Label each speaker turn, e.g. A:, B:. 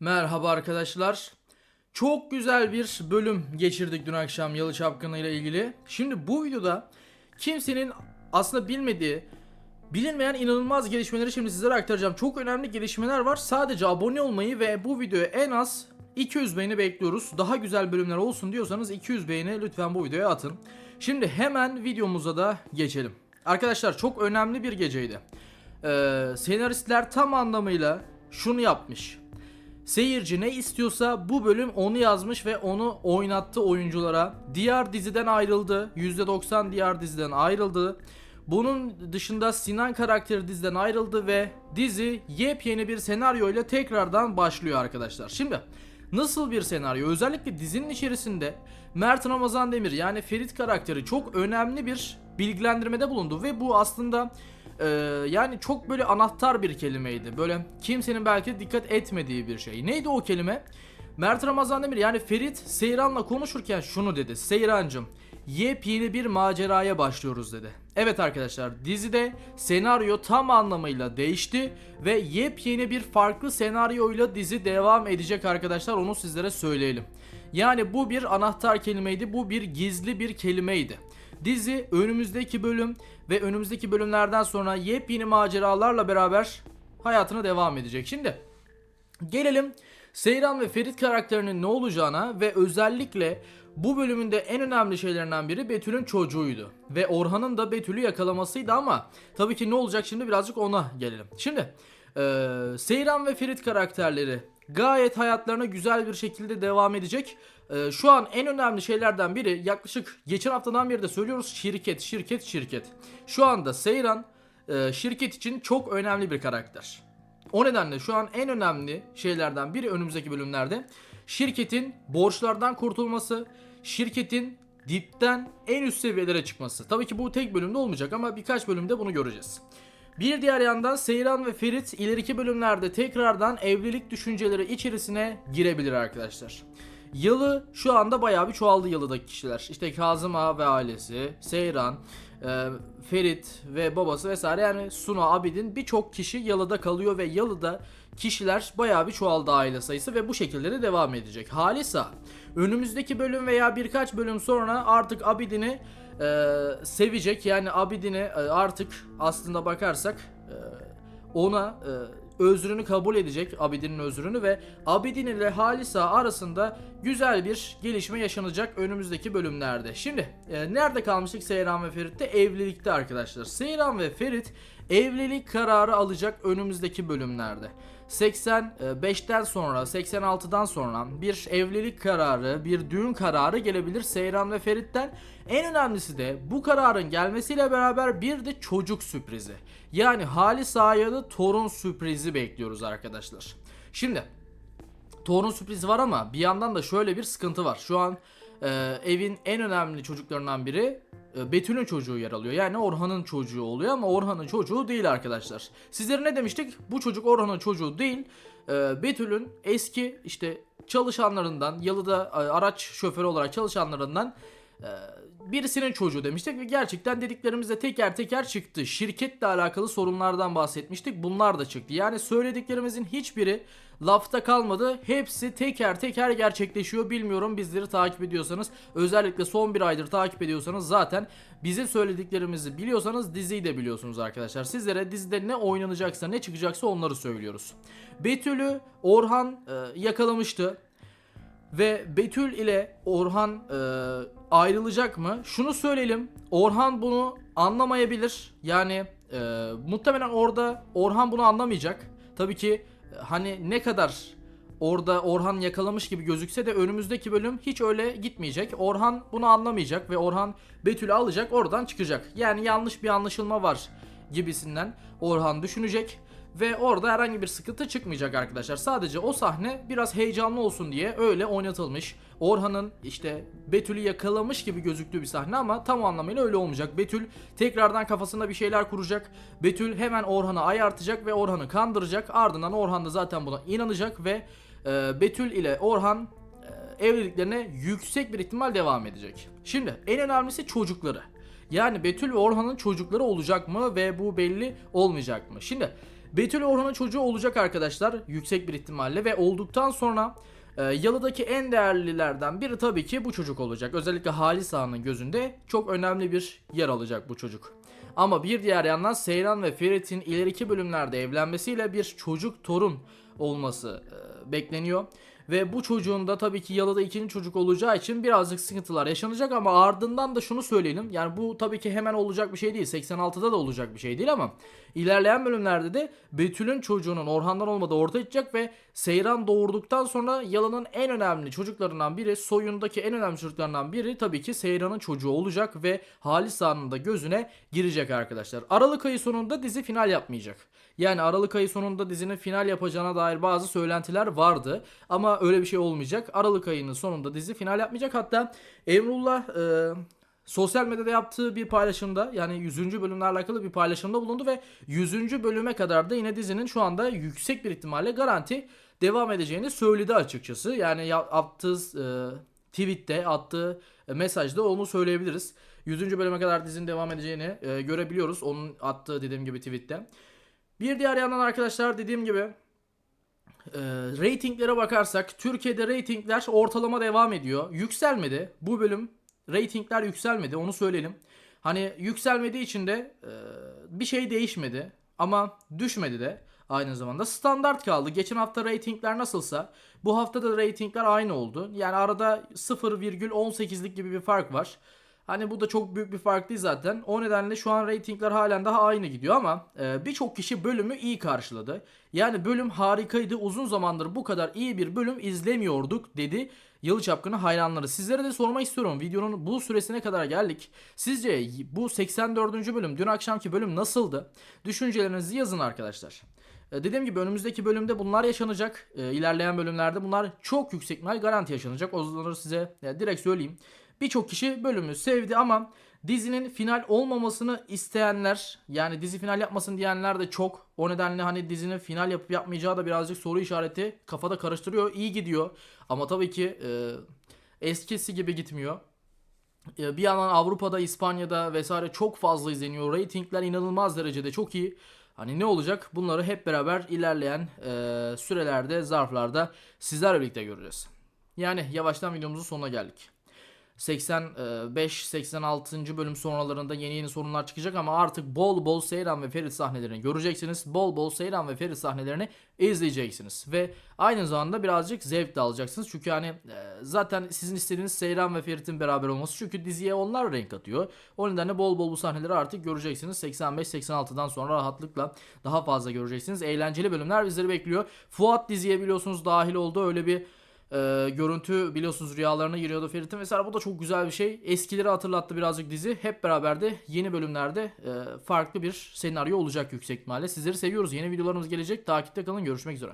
A: Merhaba arkadaşlar. Çok güzel bir bölüm geçirdik dün akşam Yalı Çapkını ile ilgili. Şimdi bu videoda kimsenin aslında bilmediği, bilinmeyen inanılmaz gelişmeleri şimdi sizlere aktaracağım. Çok önemli gelişmeler var. Sadece abone olmayı ve bu videoya en az 200 beğeni bekliyoruz. Daha güzel bölümler olsun diyorsanız 200 beğeni lütfen bu videoya atın. Şimdi hemen videomuza da geçelim. Arkadaşlar çok önemli bir geceydi. Ee, senaristler tam anlamıyla şunu yapmış. Seyirci ne istiyorsa bu bölüm onu yazmış ve onu oynattı oyunculara. Diğer diziden ayrıldı. %90 diğer diziden ayrıldı. Bunun dışında Sinan karakteri diziden ayrıldı ve dizi yepyeni bir senaryo ile tekrardan başlıyor arkadaşlar. Şimdi nasıl bir senaryo? Özellikle dizinin içerisinde Mert Ramazan Demir yani Ferit karakteri çok önemli bir bilgilendirmede bulundu ve bu aslında ee, yani çok böyle anahtar bir kelimeydi. Böyle kimsenin belki dikkat etmediği bir şey. Neydi o kelime? Mert Ramazan Demir yani Ferit Seyran'la konuşurken şunu dedi. Seyrancım yepyeni bir maceraya başlıyoruz dedi. Evet arkadaşlar dizide senaryo tam anlamıyla değişti ve yepyeni bir farklı senaryoyla dizi devam edecek arkadaşlar onu sizlere söyleyelim. Yani bu bir anahtar kelimeydi bu bir gizli bir kelimeydi. Dizi önümüzdeki bölüm ve önümüzdeki bölümlerden sonra yepyeni maceralarla beraber hayatına devam edecek. Şimdi gelelim Seyran ve Ferit karakterinin ne olacağına ve özellikle bu bölümünde en önemli şeylerinden biri Betül'ün çocuğuydu. Ve Orhan'ın da Betül'ü yakalamasıydı ama tabii ki ne olacak şimdi birazcık ona gelelim. Şimdi eee, Seyran ve Ferit karakterleri gayet hayatlarına güzel bir şekilde devam edecek. Ee, şu an en önemli şeylerden biri yaklaşık geçen haftadan beri de söylüyoruz şirket şirket şirket. Şu anda Seyran e, şirket için çok önemli bir karakter. O nedenle şu an en önemli şeylerden biri önümüzdeki bölümlerde şirketin borçlardan kurtulması, şirketin dipten en üst seviyelere çıkması. Tabii ki bu tek bölümde olmayacak ama birkaç bölümde bunu göreceğiz. Bir diğer yandan Seyran ve Ferit ileriki bölümlerde tekrardan evlilik düşünceleri içerisine girebilir arkadaşlar. Yalı şu anda bayağı bir çoğaldı Yalı'daki kişiler. İşte Kazım Ağa ve ailesi, Seyran, e, Ferit ve babası vesaire yani Suna Abidin birçok kişi Yalı'da kalıyor ve Yalı'da kişiler bayağı bir çoğaldı aile sayısı ve bu şekilde de devam edecek. Halisa önümüzdeki bölüm veya birkaç bölüm sonra artık Abidin'i e, sevecek yani Abidin'i e, artık aslında bakarsak e, ona e, özrünü kabul edecek Abidin'in özrünü ve Abidin ile Halisa arasında güzel bir gelişme yaşanacak önümüzdeki bölümlerde. Şimdi e, nerede kalmıştık Seyran ve Ferit'te? Evlilikte arkadaşlar. Seyran ve Ferit evlilik kararı alacak önümüzdeki bölümlerde. 85'ten sonra 86'dan sonra bir evlilik kararı bir düğün kararı gelebilir Seyran ve Ferit'ten. En önemlisi de bu kararın gelmesiyle beraber bir de çocuk sürprizi. Yani Halis Ağa'ya torun sürprizi bekliyoruz arkadaşlar. Şimdi torun sürprizi var ama bir yandan da şöyle bir sıkıntı var. Şu an e, evin en önemli çocuklarından biri e, Betül'ün çocuğu yer alıyor. Yani Orhan'ın çocuğu oluyor ama Orhan'ın çocuğu değil arkadaşlar. Sizlere ne demiştik? Bu çocuk Orhan'ın çocuğu değil. E, Betül'ün eski işte çalışanlarından, yalıda e, araç şoförü olarak çalışanlarından birisinin çocuğu demiştik ve gerçekten dediklerimizde teker teker çıktı. Şirketle alakalı sorunlardan bahsetmiştik. Bunlar da çıktı. Yani söylediklerimizin hiçbiri lafta kalmadı. Hepsi teker teker gerçekleşiyor. Bilmiyorum bizleri takip ediyorsanız özellikle son bir aydır takip ediyorsanız zaten bizim söylediklerimizi biliyorsanız diziyi de biliyorsunuz arkadaşlar. Sizlere dizide ne oynanacaksa ne çıkacaksa onları söylüyoruz. Betül'ü Orhan e, yakalamıştı. Ve Betül ile Orhan e, ayrılacak mı? Şunu söyleyelim. Orhan bunu anlamayabilir. Yani e, muhtemelen orada Orhan bunu anlamayacak. Tabii ki e, hani ne kadar orada Orhan yakalamış gibi gözükse de önümüzdeki bölüm hiç öyle gitmeyecek. Orhan bunu anlamayacak ve Orhan Betül'ü alacak oradan çıkacak. Yani yanlış bir anlaşılma var gibisinden Orhan düşünecek. Ve orada herhangi bir sıkıntı çıkmayacak arkadaşlar. Sadece o sahne biraz heyecanlı olsun diye öyle oynatılmış. Orhan'ın işte Betül'ü yakalamış gibi gözüktüğü bir sahne ama tam anlamıyla öyle olmayacak. Betül tekrardan kafasında bir şeyler kuracak. Betül hemen Orhan'ı ayartacak ve Orhan'ı kandıracak. Ardından Orhan da zaten buna inanacak ve e, Betül ile Orhan e, evliliklerine yüksek bir ihtimal devam edecek. Şimdi en önemlisi çocukları. Yani Betül ve Orhan'ın çocukları olacak mı ve bu belli olmayacak mı? Şimdi Betül Orhan'ın çocuğu olacak arkadaşlar yüksek bir ihtimalle ve olduktan sonra e, Yalı'daki en değerlilerden biri tabii ki bu çocuk olacak. Özellikle Halis Ağa'nın gözünde çok önemli bir yer alacak bu çocuk. Ama bir diğer yandan Seyran ve Ferit'in ileriki bölümlerde evlenmesiyle bir çocuk torun olması e, bekleniyor. Ve bu çocuğun da tabii ki Yalı'da ikinci çocuk olacağı için birazcık sıkıntılar yaşanacak ama ardından da şunu söyleyelim. Yani bu tabii ki hemen olacak bir şey değil. 86'da da olacak bir şey değil ama ilerleyen bölümlerde de Betül'ün çocuğunun Orhan'dan olmadığı ortaya çıkacak ve Seyran doğurduktan sonra Yalı'nın en önemli çocuklarından biri, soyundaki en önemli çocuklarından biri tabii ki Seyran'ın çocuğu olacak ve Halis Ağa'nın da gözüne girecek arkadaşlar. Aralık ayı sonunda dizi final yapmayacak. Yani Aralık ayı sonunda dizinin final yapacağına dair bazı söylentiler vardı. Ama öyle bir şey olmayacak. Aralık ayının sonunda dizi final yapmayacak. Hatta Emrullah e, sosyal medyada yaptığı bir paylaşımda yani 100. bölümle alakalı bir paylaşımda bulundu ve 100. bölüme kadar da yine dizinin şu anda yüksek bir ihtimalle garanti devam edeceğini söyledi açıkçası. Yani ya- attığı e, tweette attığı mesajda onu söyleyebiliriz. 100. bölüme kadar dizinin devam edeceğini e, görebiliyoruz. Onun attığı dediğim gibi tweette. Bir diğer yandan arkadaşlar dediğim gibi e, ratinglere bakarsak Türkiye'de ratingler ortalama devam ediyor. Yükselmedi. Bu bölüm ratingler yükselmedi onu söyleyelim. Hani yükselmediği için de e, bir şey değişmedi ama düşmedi de aynı zamanda standart kaldı. Geçen hafta ratingler nasılsa bu hafta da ratingler aynı oldu. Yani arada 0,18'lik gibi bir fark var. Hani bu da çok büyük bir fark değil zaten. O nedenle şu an reytingler halen daha aynı gidiyor ama e, birçok kişi bölümü iyi karşıladı. Yani bölüm harikaydı. Uzun zamandır bu kadar iyi bir bölüm izlemiyorduk dedi Yalı Çapkını hayranları. Sizlere de sormak istiyorum. Videonun bu süresine kadar geldik. Sizce bu 84. bölüm, dün akşamki bölüm nasıldı? Düşüncelerinizi yazın arkadaşlar. E, Dediğim gibi önümüzdeki bölümde bunlar yaşanacak. E, ilerleyen bölümlerde bunlar çok yüksek ihtimal garanti yaşanacak. Onları size e, direkt söyleyeyim. Birçok kişi bölümü sevdi ama dizinin final olmamasını isteyenler yani dizi final yapmasın diyenler de çok. O nedenle hani dizinin final yapıp yapmayacağı da birazcık soru işareti kafada karıştırıyor. İyi gidiyor ama tabii ki e, eskisi gibi gitmiyor. E, Bir yandan Avrupa'da, İspanya'da vesaire çok fazla izleniyor. Ratingler inanılmaz derecede çok iyi. Hani ne olacak? Bunları hep beraber ilerleyen e, sürelerde, zarflarda sizlerle birlikte göreceğiz. Yani yavaştan videomuzun sonuna geldik. 85-86. bölüm sonralarında yeni yeni sorunlar çıkacak ama artık bol bol Seyran ve Ferit sahnelerini göreceksiniz. Bol bol Seyran ve Ferit sahnelerini izleyeceksiniz. Ve aynı zamanda birazcık zevk de alacaksınız. Çünkü hani e, zaten sizin istediğiniz Seyran ve Ferit'in beraber olması. Çünkü diziye onlar renk atıyor. O nedenle bol bol bu sahneleri artık göreceksiniz. 85-86'dan sonra rahatlıkla daha fazla göreceksiniz. Eğlenceli bölümler bizleri bekliyor. Fuat diziye biliyorsunuz dahil oldu. Öyle bir e, görüntü biliyorsunuz rüyalarına giriyordu Ferit'in mesela bu da çok güzel bir şey. Eskileri hatırlattı birazcık dizi. Hep beraber de yeni bölümlerde e, farklı bir senaryo olacak yüksek ihtimalle. Sizleri seviyoruz. Yeni videolarımız gelecek. Takipte kalın. Görüşmek üzere.